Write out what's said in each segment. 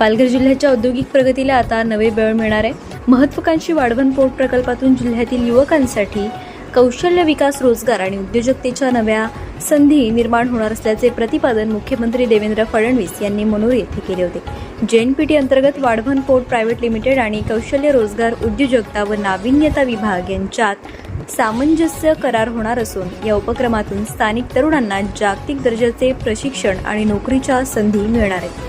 पालघर जिल्ह्याच्या औद्योगिक प्रगतीला आता नवे बळ मिळणार आहे. महत्वाकांक्षी वाढवण पोर्ट प्रकल्पातून जिल्ह्यातील युवकांसाठी कौशल्य विकास रोजगार आणि उद्योजकतेच्या नव्या संधी निर्माण होणार असल्याचे प्रतिपादन मुख्यमंत्री देवेंद्र फडणवीस यांनी मनोर येथे केले होते. जेएनपीटी अंतर्गत वाढवण पोर्ट प्रायव्हेट लिमिटेड आणि कौशल्य रोजगार उद्योजकता व नाविन्यता विभाग यांच्यात सामंजस्य करार होणार असून या उपक्रमातून स्थानिक तरुणांना जागतिक दर्जाचे प्रशिक्षण आणि नोकरीच्या संधी मिळणार आहेत.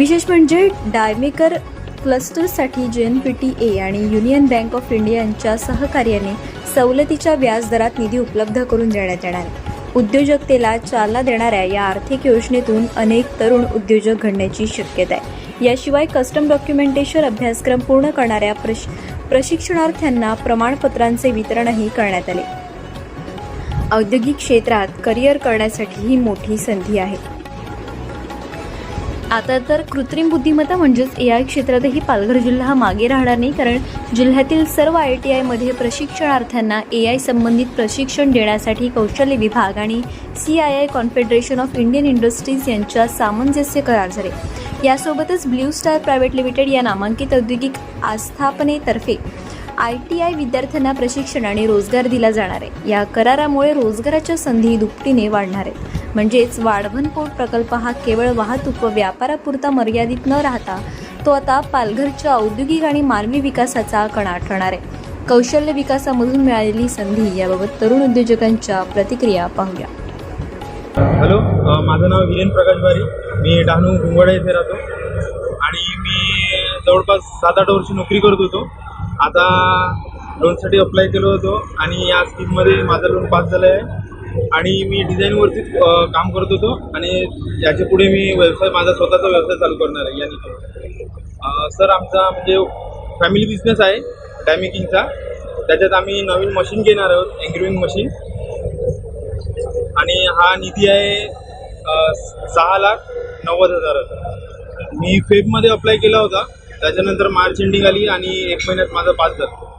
विशेष म्हणजे डायमेकर क्लस्टरसाठी टी ए आणि युनियन बँक ऑफ इंडिया यांच्या सहकार्याने सवलतीच्या व्याजदरात निधी उपलब्ध करून देण्यात येणार. उद्योजकतेला चालना देणाऱ्या या आर्थिक योजनेतून अनेक तरुण उद्योजक घडण्याची शक्यता आहे. याशिवाय कस्टम डॉक्युमेंटेशन अभ्यासक्रम पूर्ण करणाऱ्या प्रश प्रशिक्षणार्थ्यांना प्रमाणपत्रांचे वितरणही करण्यात आले. औद्योगिक क्षेत्रात करिअर करण्यासाठी ही मोठी संधी आहे. आता तर कृत्रिम बुद्धिमत्ता म्हणजेच ए आय क्षेत्रातही पालघर जिल्हा हा मागे राहणार नाही कारण जिल्ह्यातील सर्व आय टी आयमध्ये प्रशिक्षणार्थ्यांना ए आय संबंधित प्रशिक्षण देण्यासाठी कौशल्य विभाग आणि C I I confederation of Indian industries यांच्या सामंजस्य करार झाले. यासोबतच ब्ल्यू स्टार प्रायव्हेट लिमिटेड या नामांकित औद्योगिक आस्थापनेतर्फे आय टी आय विद्यार्थ्यांना प्रशिक्षण आणि रोजगार दिला जाणार आहे. या करारामुळे रोजगाराच्या संधी दुपटीने वाढणार आहेत. म्हणजेच वाढवण पोर्ट प्रकल्प हा केवळ वाहतूक व व्यापारापुरता मर्यादित न राहता तो आता पालघरच्या औद्योगिक आणि मानवी विकासाचा कणा ठरणार आहे. कौशल्य विकासामधून मिळालेली संधी याबाबत तरुण उद्योजकांच्या प्रतिक्रिया पाहूया. हॅलो माझं नाव विरेन प्रकाश बारी. मी डहाणू गुंगवाडा येथे राहतो. आणि मी जवळपास सात आठ वर्ष नोकरी करत होतो. आता लोनसाठी अप्लाय केलं होतो आणि या स्कीममध्ये माझं लोन पास झालं आहे आणि मी डिझाईनवरतीच काम करत होतो आणि याच्यापुढे मी व्यवसाय माझा स्वतःचा व्यवसाय चालू करणार आहे याने सर आमचा म्हणजे फॅमिली बिझनेस आहे डॅमेकिंगचा त्याच्यात आम्ही नवीन मशीन घेणार आहोत एंग्रिविंग मशीन आणि हा निधी आहे सहा लाख नव्वद हजाराचा. मी फेबमध्ये अप्लाय केला होता त्याच्यानंतर मार्च एंडिंग आली आणि एक महिन्यात माझा पास झाला.